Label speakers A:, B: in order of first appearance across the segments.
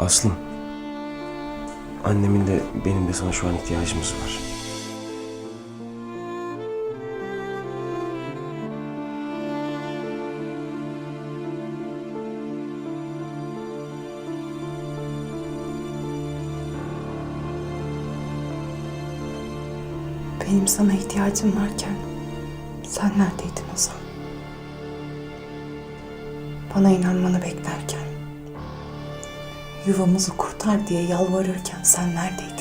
A: Aslım. Annemin de benim de sana şu an ihtiyacımız var.
B: Benim sana ihtiyacım varken sen neredeydin Ozan? Bana inanmanı beklerken, yuvamızı kurtar diye yalvarırken sen neredeydin?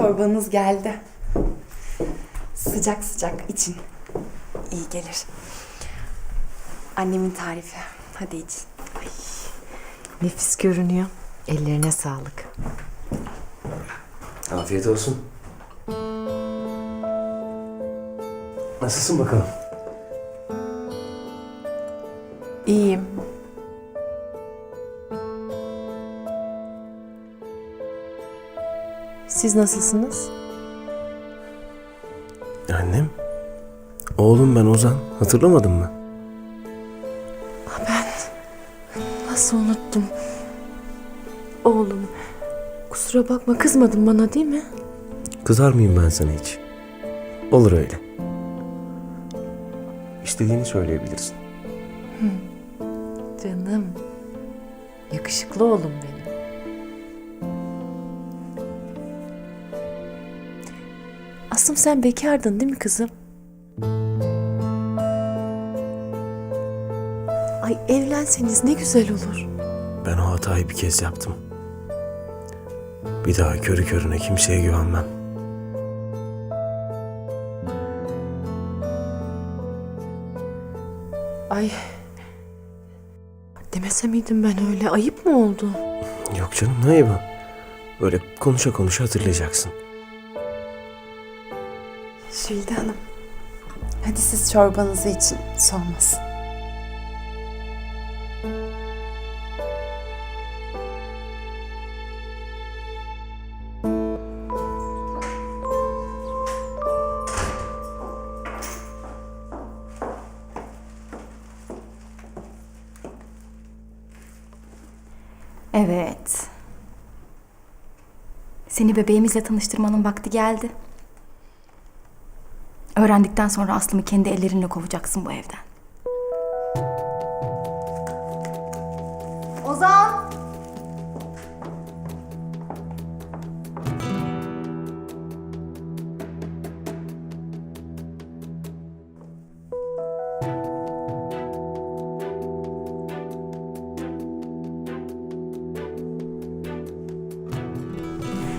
B: Çorbanız geldi. Sıcak sıcak için. İyi gelir. Annemin tarifi. Hadi iç.
C: Nefis görünüyor. Ellerine sağlık.
A: Afiyet olsun. Nasılsın bakalım?
C: İyiyim. Siz nasılsınız?
A: Annem. Oğlum ben Ozan. Hatırlamadın mı?
C: Nasıl unuttum? Oğlum. Kusura bakma kızmadın bana değil mi?
A: Kızar mıyım ben sana hiç? Olur öyle. İstediğini söyleyebilirsin.
C: Canım. Yakışıklı oğlum benim. Aslım sen bekardın değil mi kızım? Ay evlenseniz ne güzel olur.
A: Ben o hatayı bir kez yaptım. Bir daha körü körüne kimseye güvenmem.
C: Ay. Demese miydim ben öyle? Ayıp mı oldu?
A: Yok canım ne ayıbı? Böyle konuşa konuşa hatırlayacaksın.
B: Jülde Hanım. Hadi siz çorbanızı için soğumasın.
D: Evet. Seni bebeğimizle tanıştırmanın vakti geldi. Öğrendikten sonra Aslım'ı kendi ellerinle kovacaksın bu evden. Ozan!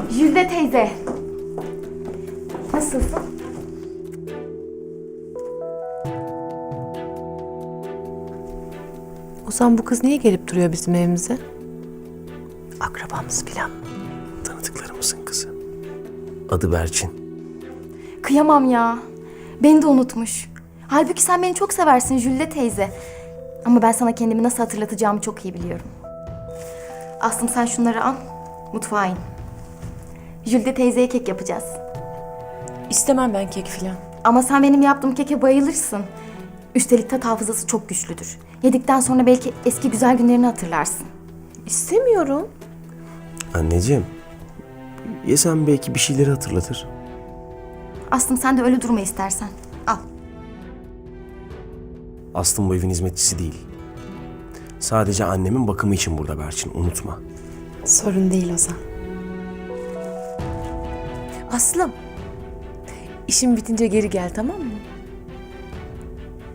D: Jülde teyze. Nasılsın?
C: Ozan bu kız niye gelip duruyor bizim evimize? Akrabamız filan.
A: Tanıdıklarımızın kızı. Adı Berçin.
D: Kıyamam ya. Beni de unutmuş. Halbuki sen beni çok seversin Jülde teyze. Ama ben sana kendimi nasıl hatırlatacağımı çok iyi biliyorum. Aslım sen şunları al. Mutfağa in. Jülde teyzeye kek yapacağız.
C: İstemem ben kek filan.
D: Ama sen benim yaptığım keke bayılırsın. Üstelik tat hafızası çok güçlüdür. Yedikten sonra belki eski güzel günlerini hatırlarsın.
C: İstemiyorum.
A: Anneciğim. Yesem belki bir şeyleri hatırlatır.
D: Aslım sen de öyle durma istersen. Al.
A: Aslım bu evin hizmetçisi değil. Sadece annemin bakımı için burada Berçin. Unutma.
B: Sorun değil Ozan.
C: Aslım. İşim bitince geri gel tamam mı?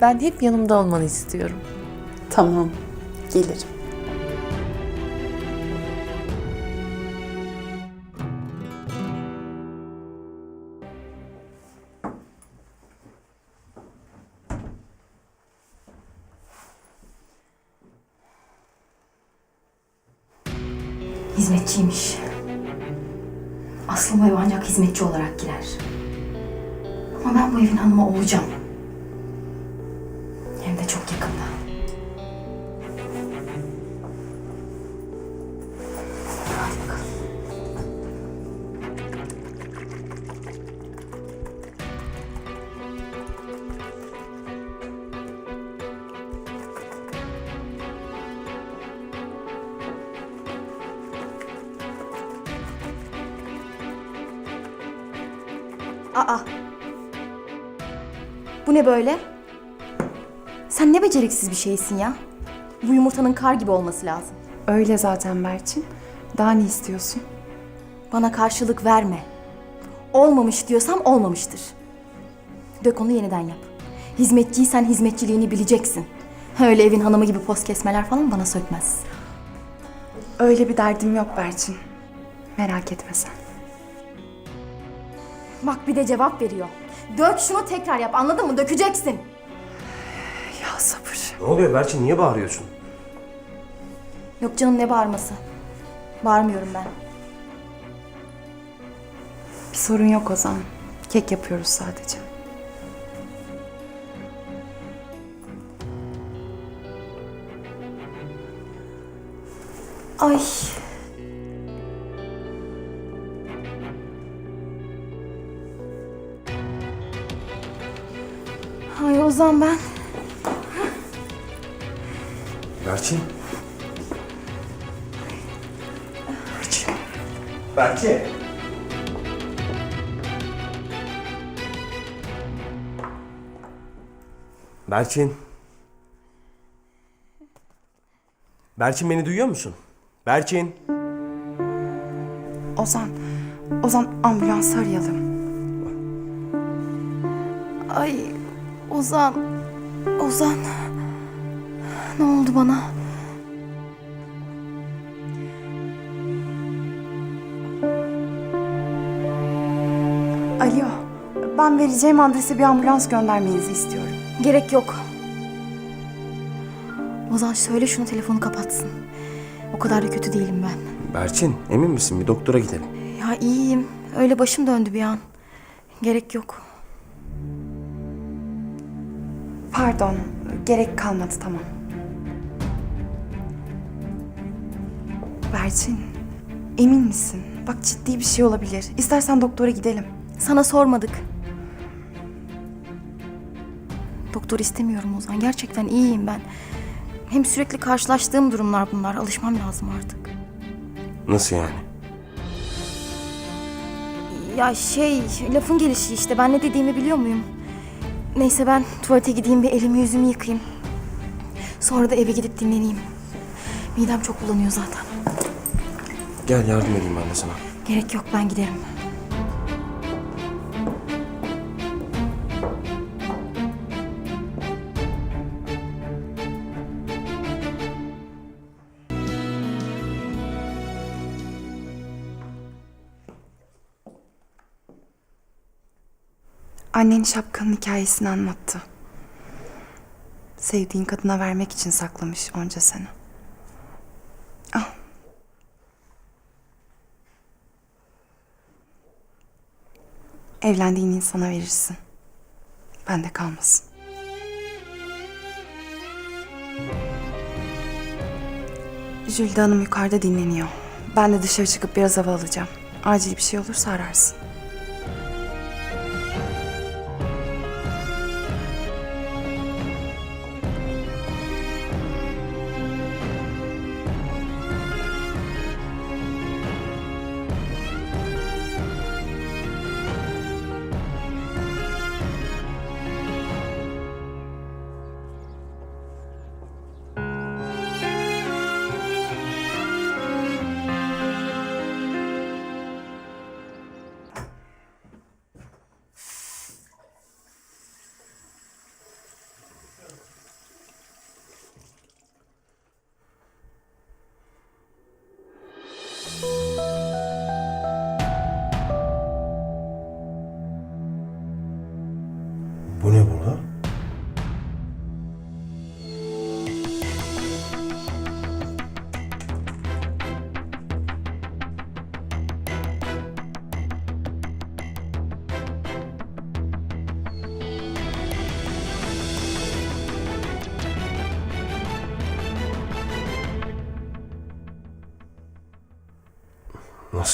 C: Ben hep yanımda olmanı istiyorum.
B: Tamam, gelirim.
D: Hizmetçiymiş. Aslım eve ancak hizmetçi olarak girer. Ama ben bu evin hanımı olacağım. Aa. Bu ne böyle? Sen ne beceriksiz bir şeysin ya. Bu yumurtanın kar gibi olması lazım.
B: Öyle zaten Berçin. Daha ne istiyorsun?
D: Bana karşılık verme. Olmamış diyorsam olmamıştır. Dök onu yeniden yap. Hizmetçiysen hizmetçiliğini bileceksin. Öyle evin hanımı gibi poz kesmeler falan bana sökmez.
B: Öyle bir derdim yok Berçin. Merak etme sen.
D: Bak bir de cevap veriyor. Dök şunu tekrar yap anladın mı? Dökeceksin.
B: Ya sabır.
A: Ne oluyor Berçin? Niye bağırıyorsun?
D: Yok canım ne bağırması. Bağırmıyorum ben.
B: Bir sorun yok Ozan. Kek yapıyoruz sadece.
D: Ay. Ozan ben.
A: Berçin. Berçin. Berçin. Berçin. Berçin beni duyuyor musun? Berçin.
B: Ozan, Ozan ambulans arayalım.
D: Ay Ozan. Ozan. Ne oldu bana?
B: Alo, ben vereceğim adrese bir ambulans göndermenizi istiyorum.
D: Gerek yok. Ozan söyle şunu telefonu kapatsın. O kadar da kötü değilim ben.
A: Berçin emin misin? Bir doktora gidelim.
D: Ya iyiyim. Öyle başım döndü bir an. Gerek yok.
B: Pardon, gerek kalmadı tamam. Berçin, emin misin? Bak ciddi bir şey olabilir. İstersen doktora gidelim.
D: Sana sormadık. Doktor istemiyorum Ozan. Gerçekten iyiyim ben. Hem sürekli karşılaştığım durumlar bunlar. Alışmam lazım artık.
A: Nasıl yani?
D: Ya şey, lafın gelişi işte. Ben ne dediğimi biliyor muyum? Neyse ben tuvalete gideyim bir elimi yüzümü yıkayayım. Sonra da eve gidip dinleneyim. Midem çok bulanıyor zaten.
A: Gel yardım edeyim ben de sana.
D: Gerek yok ben giderim.
B: Annen şapkanın hikayesini anlattı. Sevdiğin kadına vermek için saklamış onca sene. Al. Evlendiğin insana verirsin. Bende kalmasın. Jülde Hanım yukarıda dinleniyor. Ben de dışarı çıkıp biraz hava alacağım. Acil bir şey olursa ararsın.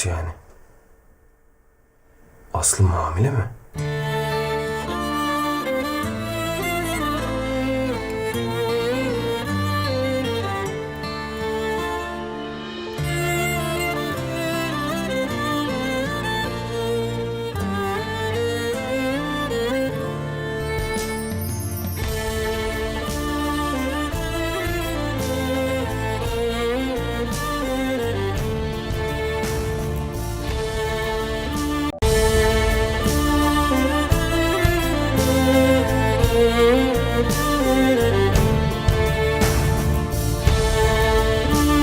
A: Nasıl yani? Aslı hamile mi?